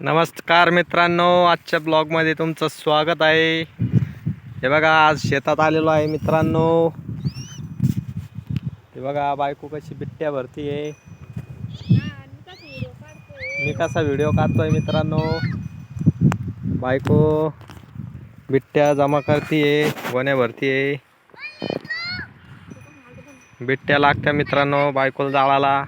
नमस्कार मित्रांनो आजच्या ब्लॉगमध्ये तुमचं स्वागत आहे. हे बघा आज शेतात आलेलो आहे मित्रांनो. हे बघा बायको कशी बिट्ट्या भरती आहे. मी कसा व्हिडिओ काढतोय मित्रांनो. बायको बिट्ट्या जमा करतीये गोण्या भरतीये. बिट्ट्या लागत्या मित्रांनो बायकोला जाळाला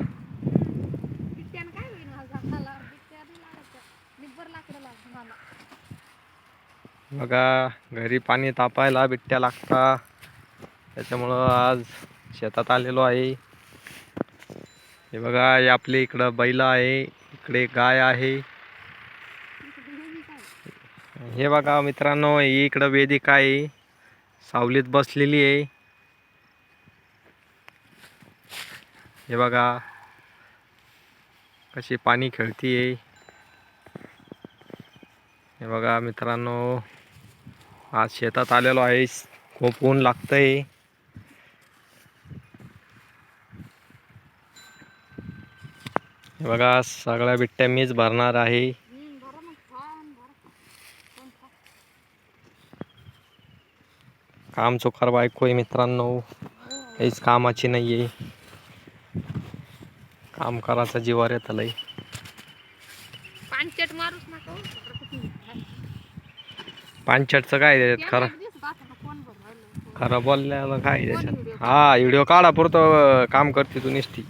बघा घरी पाणी तापायला बिट्ट्या लागता. त्याच्यामुळं आज शेतात आलेलो आहे. हे बघा हे आपली इकडं बैल आहे इकडे गाय आहे. हे बघा मित्रांनो ही इकडं वेदिका आहे. सावलीत बसलेली आहे. हे बघा कशी पाणी खेळतीये. हे बघा मित्रांनो आज शेतात आलेलो आहे खूप ऊन लागतंय. बघा सगळ्या बिट्ट्या मीच भरणार आहे. काम चोखार बायको आहे मित्रांनो. काहीच कामाची नाही आहे काम करायचं जीवार येत लय पानचटचं काय त्याच्यात? खरं? खरं बोलल्याला काय त्याच्यात? हा व्हिडिओ काढा पुरतं काम करते तू निसती